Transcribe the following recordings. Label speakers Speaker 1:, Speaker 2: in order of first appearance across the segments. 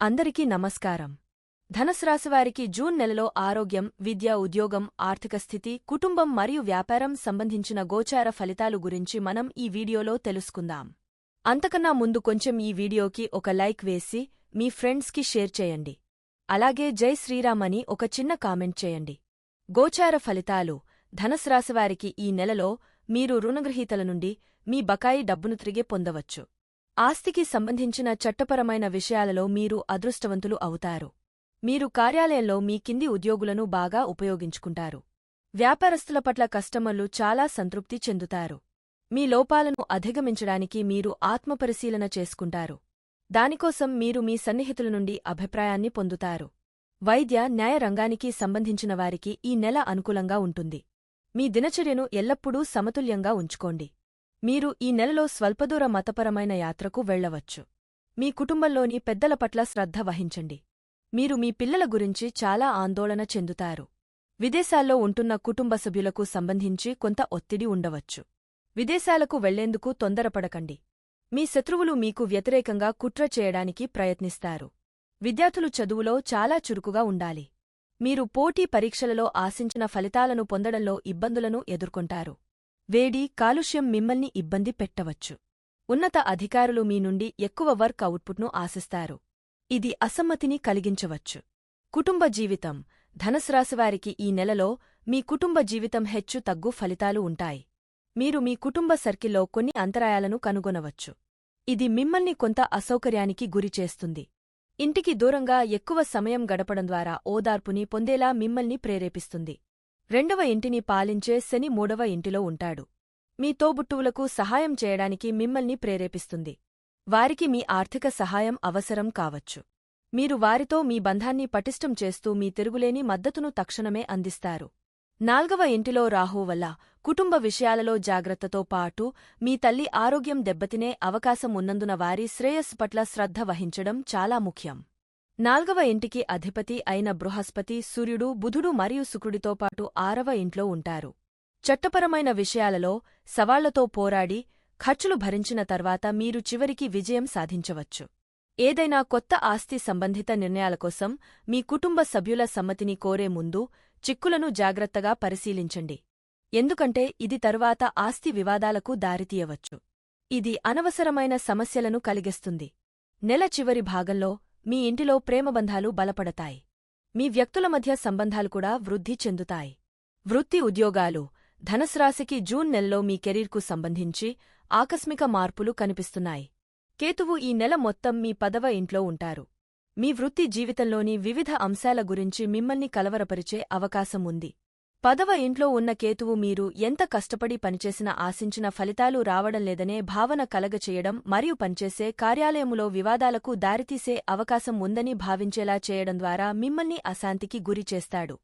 Speaker 1: అందరికీ నమస్కారం. ధనస్రాశివారికి జూన్ నెలలో ఆరోగ్యం విద్య ఉద్యోగం ఆర్థిక స్థితి కుటుంబం మరియు వ్యాపారం సంబంధించిన గోచార ఫలితాలు గురించి మనం ఈ వీడియోలో తెలుసుకుందాం. అంతకన్నా ముందు కొంచెం ఈ వీడియోకి ఒక లైక్ వేసి మీ ఫ్రెండ్స్కి షేర్ చేయండి. అలాగే జై శ్రీరామ్ అని ఒక చిన్న కామెంట్ చేయండి. గోచార ఫలితాలు. ధనస్రాశివారికి ఈ నెలలో మీరు రుణగ్రహీతల నుండి మీ బకాయి డబ్బును తిరిగి పొందవచ్చు. ఆస్తికి సంబంధించిన చట్టపరమైన విషయాలలో మీరు అదృష్టవంతులు అవుతారు. మీరు కార్యాలయంలో మీ కింది ఉద్యోగులను బాగా ఉపయోగించుకుంటారు. వ్యాపారస్తుల పట్ల కస్టమర్లు చాలా సంతృప్తి చెందుతారు. మీ లోపాలను అధిగమించడానికి మీరు ఆత్మపరిశీలన చేసుకుంటారు. దానికోసం మీరు మీ సన్నిహితుల నుండి అభిప్రాయాన్ని పొందుతారు. వైద్య న్యాయ రంగానికి సంబంధించిన వారికి ఈ నెల అనుకూలంగా ఉంటుంది. మీ దినచర్యను ఎల్లప్పుడూ సమతుల్యంగా ఉంచుకోండి. మీరు ఈ నెలలో స్వల్పదూర మతపరమైన యాత్రకు వెళ్ళవచ్చు మీ కుటుంబంలోని పెద్దల పట్ల శ్రద్ధ వహించండి. మీరు మీ పిల్లల గురించి చాలా ఆందోళన చెందుతారు. విదేశాల్లో ఉంటున్న కుటుంబ సభ్యులకు సంబంధించి కొంత ఒత్తిడి ఉండవచ్చు. విదేశాలకు వెళ్ళేందుకు తొందరపడకండి. మీ శత్రువులు మీకు వ్యతిరేకంగా కుట్ర చేయడానికి ప్రయత్నిస్తారు. విద్యార్థులు చదువులో చాలా చురుకుగా ఉండాలి. మీరు పోటీ పరీక్షలలో ఆశించిన ఫలితాలను పొందడంలో ఇబ్బందులను ఎదుర్కొంటారు. వేడి కాలుష్యం మిమ్మల్ని ఇబ్బంది పెట్టవచ్చు. ఉన్నత అధికారులు మీ నుండి ఎక్కువ వర్క్ అవుట్పుట్ను ఆశిస్తారు. ఇది అసమ్మతిని కలిగించవచ్చు. కుటుంబ జీవితం. ధనస్రాశివారికి ఈ నెలలో మీ కుటుంబ జీవితం హెచ్చు తగ్గు ఫలితాలు ఉంటాయి. మీరు మీ కుటుంబ సర్కిల్లో కొన్ని అంతరాయాలను కనుగొనవచ్చు. ఇది మిమ్మల్ని కొంత అసౌకర్యానికి గురిచేస్తుంది ఇంటికి దూరంగా ఎక్కువ సమయం గడపడం ద్వారా ఓదార్పుని పొందేలా మిమ్మల్ని ప్రేరేపిస్తుంది. రెండవ ఇంటిని పాలించే శని మూడవ ఇంటిలో ఉంటాడు. మీ తోబుట్టువులకు సహాయం చేయడానికి మిమ్మల్ని ప్రేరేపిస్తుంది. వారికి మీ ఆర్థిక సహాయం అవసరం కావచ్చు. మీరు వారితో మీ బంధాన్ని పటిష్టం చేస్తూ మీ తిరుగులేని మద్దతును తక్షణమే అందిస్తారు. నాల్గవ ఇంటిలో రాహు వల్ల కుటుంబ విషయాలలో జాగ్రత్తతో పాటు మీ తల్లి ఆరోగ్యం దెబ్బతినే అవకాశం ఉన్నందున వారి శ్రేయస్సు పట్ల శ్రద్ధ వహించడం చాలా ముఖ్యం. నాల్గవ ఇంటికి అధిపతి అయిన బృహస్పతి సూర్యుడు బుధుడు మరియు శుక్రుడితో పాటు ఆరవ ఇంట్లో ఉంటారు. చట్టపరమైన విషయాలలో సవాళ్ళతో పోరాడి ఖర్చులు భరించిన తర్వాత మీరు చివరికి విజయం సాధించవచ్చు. ఏదైనా కొత్త ఆస్తి సంబంధిత నిర్ణయాల కోసం మీ కుటుంబ సభ్యుల సమ్మతిని కోరే ముందు చిక్కులను జాగ్రత్తగా పరిశీలించండి. ఎందుకంటే ఇది తరువాత ఆస్తి వివాదాలకు దారితీయవచ్చు. ఇది అనవసరమైన సమస్యలను కలిగిస్తుంది. నెల చివరి భాగంలో మీ ఇంటిలో ప్రేమబంధాలు బలపడతాయి. మీ వ్యక్తుల మధ్య సంబంధాలు కూడా వృద్ధి చెందుతాయి. వృత్తి ఉద్యోగాలు ధనస్రాశికి జూన్ నెలలో మీ కెరీర్కు సంబంధించి ఆకస్మిక మార్పులు కనిపిస్తున్నాయి. కేతువు ఈ నెల మొత్తం మీ పదవ ఇంట్లో ఉంటారు. మీ వృత్తి జీవితంలోని వివిధ అంశాల గురించి మిమ్మల్ని కలవరపరిచే అవకాశం ఉంది. పదవ ఇంట్లో ఉన్న కేతువు మీరు ఎంత కష్టపడి పనిచేసినా ఆశించిన ఫలితాలు రావడం లేదనే భావన కలగచేయడం మరియు పనిచేసే కార్యాలయములో వివాదాలకు దారితీసే అవకాశం ఉందని భావించేలా చేయడం ద్వారా మిమ్మల్ని అశాంతికి గురిచేస్తాడు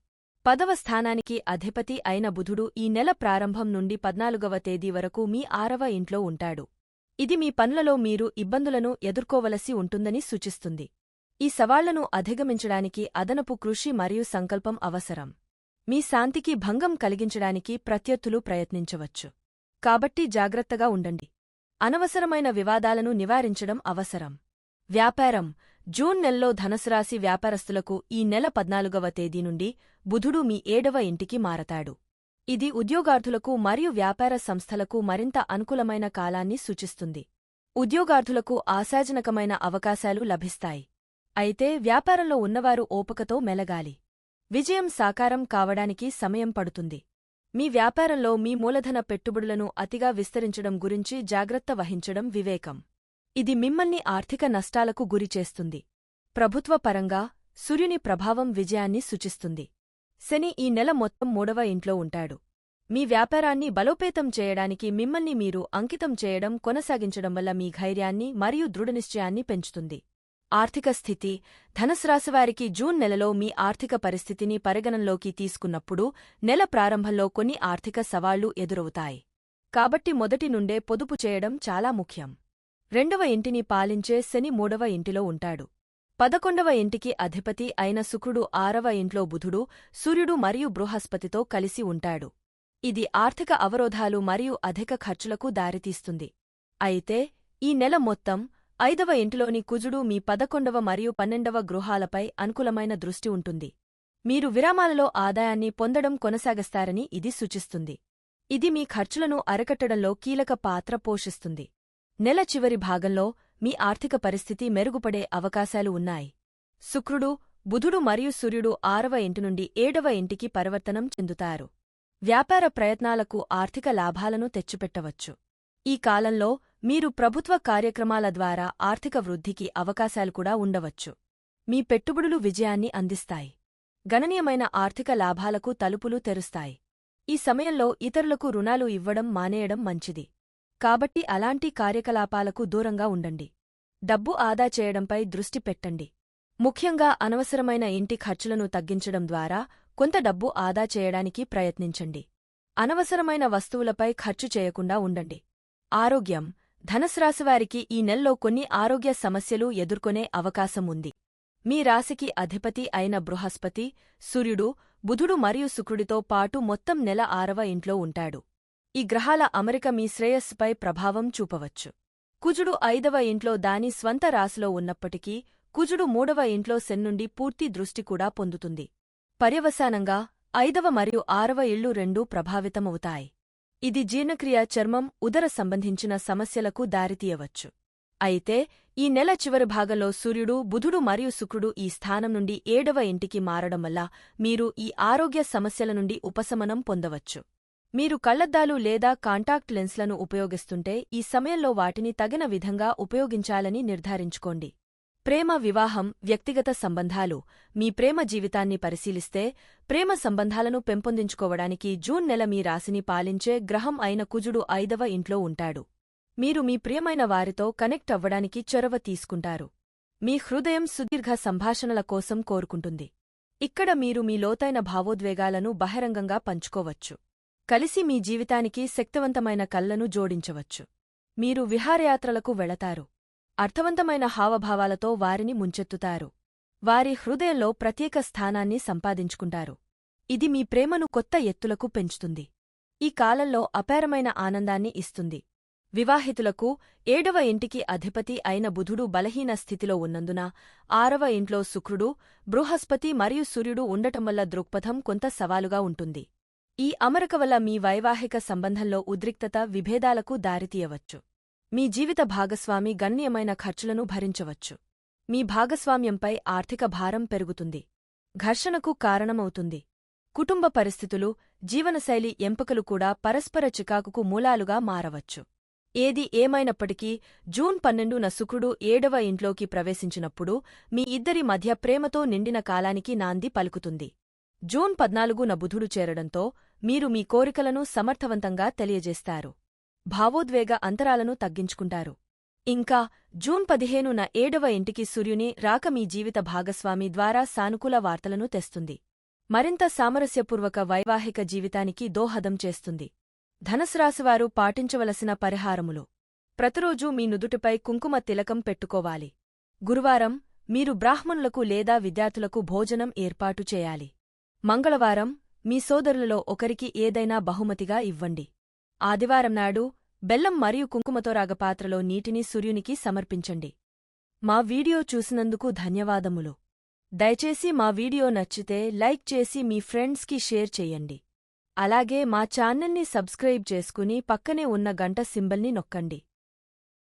Speaker 1: పదవ స్థానానికి అధిపతి అయిన బుధుడు ఈ నెల ప్రారంభం నుండి పద్నాలుగవ తేదీ వరకు మీ ఆరవ ఇంట్లో ఉంటాడు. ఇది మీ పనులలో మీరు ఇబ్బందులను ఎదుర్కోవలసి ఉంటుందని సూచిస్తుంది. ఈ సవాళ్ళను అధిగమించడానికి అదనపు కృషి మరియు సంకల్పం అవసరం. మీ శాంతికి భంగం కలిగించడానికి ప్రత్యర్థులు ప్రయత్నించవచ్చు. కాబట్టి జాగ్రత్తగా ఉండండి. అనవసరమైన వివాదాలను నివారించడం అవసరం. వ్యాపారం. జూన్ నెలలో ధనసురాశి వ్యాపారస్తులకు ఈ నెల పద్నాలుగవ తేదీ నుండి బుధుడు మీ ఏడవ ఇంటికి మారతాడు. ఇది ఉద్యోగార్థులకు మరియు వ్యాపార సంస్థలకు మరింత అనుకూలమైన కాలాన్ని సూచిస్తుంది. ఉద్యోగార్థులకు ఆశాజనకమైన అవకాశాలు లభిస్తాయి. అయితే వ్యాపారంలో ఉన్నవారు ఓపకతో మెలగాలి. విజయం సాకారం కావడానికి సమయం పడుతుంది. మీ వ్యాపారంలో మీ మూలధన పెట్టుబడులను అతిగా విస్తరించడం గురించి జాగ్రత్త వహించడం వివేకం. ఇది మిమ్మల్ని ఆర్థిక నష్టాలకు గురిచేస్తుంది ప్రభుత్వ పరంగా సూర్యుని ప్రభావం విజయాన్ని సూచిస్తుంది. శని ఈ నెల మొత్తం మూడవ ఇంట్లో ఉంటాడు. మీ వ్యాపారాన్ని బలోపేతం చేయడానికి మిమ్మల్ని మీరు అంకితం చేయడం కొనసాగించడం వల్ల మీ ధైర్యాన్ని మరియు దృఢనిశ్చయాన్ని పెంచుతుంది. ఆర్థిక స్థితి ధనస్రాశివారికి జూన్ నెలలో మీ ఆర్థిక పరిస్థితిని పరిగణనలోకి తీసుకున్నప్పుడు నెల ప్రారంభంలో కొన్ని ఆర్థిక సవాళ్ళు ఎదురవుతాయి. కాబట్టి మొదటి నుండే పొదుపు చేయడం చాలా ముఖ్యం. రెండవ ఇంటిని పాలించే శని మూడవ ఇంటిలో ఉంటాడు. పదకొండవ ఇంటికి అధిపతి అయిన శుక్రుడు ఆరవ ఇంట్లో బుధుడు సూర్యుడు మరియు బృహస్పతితో కలిసి ఉంటాడు. ఇది ఆర్థిక అవరోధాలు మరియు అధిక ఖర్చులకు దారితీస్తుంది. అయితే ఈ నెల మొత్తం ఐదవ ఇంటిలోని కుజుడు మీ పదకొండవ మరియు పన్నెండవ గృహాలపై అనుకూలమైన దృష్టి ఉంటుంది. మీరు విరామాలలో ఆదాయాన్ని పొందడం కొనసాగిస్తారని ఇది సూచిస్తుంది. ఇది మీ ఖర్చులను అరకట్టడంలో కీలక పాత్ర పోషిస్తుంది. నెల చివరి భాగంలో మీ ఆర్థిక పరిస్థితి మెరుగుపడే అవకాశాలు ఉన్నాయి. శుక్రుడు బుధుడు మరియు సూర్యుడు ఆరవ ఇంటి నుండి ఏడవ ఇంటికి పరివర్తనం చెందుతారు. వ్యాపార ప్రయత్నాలకు ఆర్థిక లాభాలను తెచ్చిపెట్టవచ్చు. ఈ కాలంలో మీరు ప్రభుత్వ కార్యక్రమాల ద్వారా ఆర్థిక వృద్ధికి అవకాశాలు కూడా ఉండవచ్చు. మీ పెట్టుబడులు విజయాన్ని అందిస్తాయి. గణనీయమైన ఆర్థిక లాభాలకు తలుపులు తెరుస్తాయి. ఈ సమయంలో ఇతరులకు రుణాలు ఇవ్వడం మానేయడం మంచిది. కాబట్టి అలాంటి కార్యకలాపాలకు దూరంగా ఉండండి. డబ్బు ఆదా చేయడంపై దృష్టి పెట్టండి. ముఖ్యంగా అనవసరమైన ఇంటి ఖర్చులను తగ్గించడం ద్వారా కొంత డబ్బు ఆదా చేయడానికి ప్రయత్నించండి. అనవసరమైన వస్తువులపై ఖర్చు చేయకుండా ఉండండి. ఆరోగ్యం ధనస్రాశివారికి ఈ నెల్లో కొన్ని ఆరోగ్య సమస్యలు ఎదుర్కొనే అవకాశం ఉంది. మీ రాశికి అధిపతి అయిన బృహస్పతి సూర్యుడు బుధుడు మరియు శుక్రుడితో పాటు మొత్తం నెల ఆరవ ఇంట్లో ఉంటాడు. ఈ గ్రహాల అమరిక మీ శ్రేయస్సుపై ప్రభావం చూపవచ్చు. కుజుడు ఐదవ ఇంట్లో దాని స్వంత రాశిలో ఉన్నప్పటికీ కుజుడు మూడవ ఇంట్లో సెన్నుండి పూర్తి దృష్టి కూడా పొందుతుంది. పర్యవసానంగా ఐదవ మరియు ఆరవ ఇళ్ళు రెండూ ప్రభావితమవుతాయి. ఇది జీర్ణక్రియ చర్మం ఉదర సంబంధించిన సమస్యలకు దారితీయవచ్చు. అయితే ఈ నెల చివరి భాగంలో సూర్యుడు బుధుడు మరియు శుక్రుడు ఈ స్థానం నుండి ఏడవ ఇంటికి మారడం వల్ల మీరు ఈ ఆరోగ్య సమస్యల నుండి ఉపశమనం పొందవచ్చు. మీరు కళ్ళద్దాలు లేదా కాంటాక్ట్ లెన్స్లను ఉపయోగిస్తుంటే ఈ సమయంలో వాటిని తగిన విధంగా ఉపయోగించాలని నిర్ధారించుకోండి. ప్రేమ వివాహం వ్యక్తిగత సంబంధాలు. మీ ప్రేమ జీవితాన్ని పరిశీలిస్తే ప్రేమ సంబంధాలను పెంపొందించుకోవడానికి జూన్ నెల మీ రాశిని పాలించే గ్రహం అయిన కుజుడు ఐదవ ఇంట్లో ఉంటాడు. మీరు మీ ప్రియమైన వారితో కనెక్ట్ అవ్వడానికి చొరవ తీసుకుంటారు. మీ హృదయం సుదీర్ఘ సంభాషణల కోసం కోరుకుంటుంది. ఇక్కడ మీరు మీ లోతైన భావోద్వేగాలను బహిరంగంగా పంచుకోవచ్చు. కలిసి మీ జీవితానికి శక్తివంతమైన కళ్ళను జోడించవచ్చు. మీరు విహారయాత్రలకు వెళతారు. అర్థవంతమైన హావభావాలతో వారిని ముంచెత్తుతారు. వారి హృదయంలో ప్రత్యేక స్థానాన్ని సంపాదించుకుంటారు. ఇది మీ ప్రేమను కొత్త ఎత్తులకు పెంచుతుంది. ఈ కాలంలో అపారమైన ఆనందాన్ని ఇస్తుంది. వివాహితులకు ఏడవ ఇంటికి అధిపతి అయిన బుధుడు బలహీన స్థితిలో ఉన్నందున ఆరవ ఇంట్లో శుక్రుడు బృహస్పతి మరియు సూర్యుడు ఉండటం వల్ల దృక్పథం కొంత సవాలుగా ఉంటుంది. ఈ అమరిక వల్ల మీ వైవాహిక సంబంధంలో ఉద్రిక్తత విభేదాలకు దారితీయవచ్చు. మీ జీవిత భాగస్వామి గణ్యమైన ఖర్చులను భరించవచ్చు. మీ భాగస్వామ్యంపై ఆర్థిక భారం పెరుగుతుంది. ఘర్షణకు కారణమవుతుంది. కుటుంబ పరిస్థితులు జీవనశైలి ఎంపికలు కూడా పరస్పర చికాకుకు మూలాలుగా మారవచ్చు. ఏది ఏమైనప్పటికీ జూన్ పన్నెండున శుక్రుడు ఏడవ ఇంట్లోకి ప్రవేశించినప్పుడు మీ ఇద్దరి మధ్య ప్రేమతో నిండిన కాలానికి నాంది పలుకుతుంది. జూన్ పద్నాలుగున బుధుడు చేరడంతో మీరు మీ కోరికలను సమర్థవంతంగా తెలియజేస్తారు. భావోద్వేగ అంతరాలను తగ్గించుకుంటారు. ఇంకా జూన్ పదిహేనున ఏడవ ఇంటికి సూర్యుని రాక మీ జీవిత భాగస్వామి ద్వారా సానుకూల వార్తలను తెస్తుంది. మరింత సామరస్యపూర్వక వైవాహిక జీవితానికి దోహదం చేస్తుంది. ధనసురాశివారు పాటించవలసిన పరిహారములు. ప్రతిరోజూ మీ నుదుటిపై కుంకుమ తిలకం పెట్టుకోవాలి. గురువారం మీరు బ్రాహ్మణులకు లేదా విద్యార్థులకు భోజనం ఏర్పాటు చేయాలి. మంగళవారం మీ సోదరులలో ఒకరికి ఏదైనా బహుమతిగా ఇవ్వండి. ఆదివారం నాడు బెల్లం మరియు కుంకుమతో రాగపాత్రలో నీటిని సూర్యునికి సమర్పించండి. మా వీడియో చూసినందుకు ధన్యవాదములు. దయచేసి మా వీడియో నచ్చితే లైక్ చేసి మీ ఫ్రెండ్స్కి షేర్ చెయ్యండి అలాగే మా ఛానల్ని సబ్స్క్రైబ్ చేసుకుని పక్కనే ఉన్న గంట సింబల్ని నొక్కండి.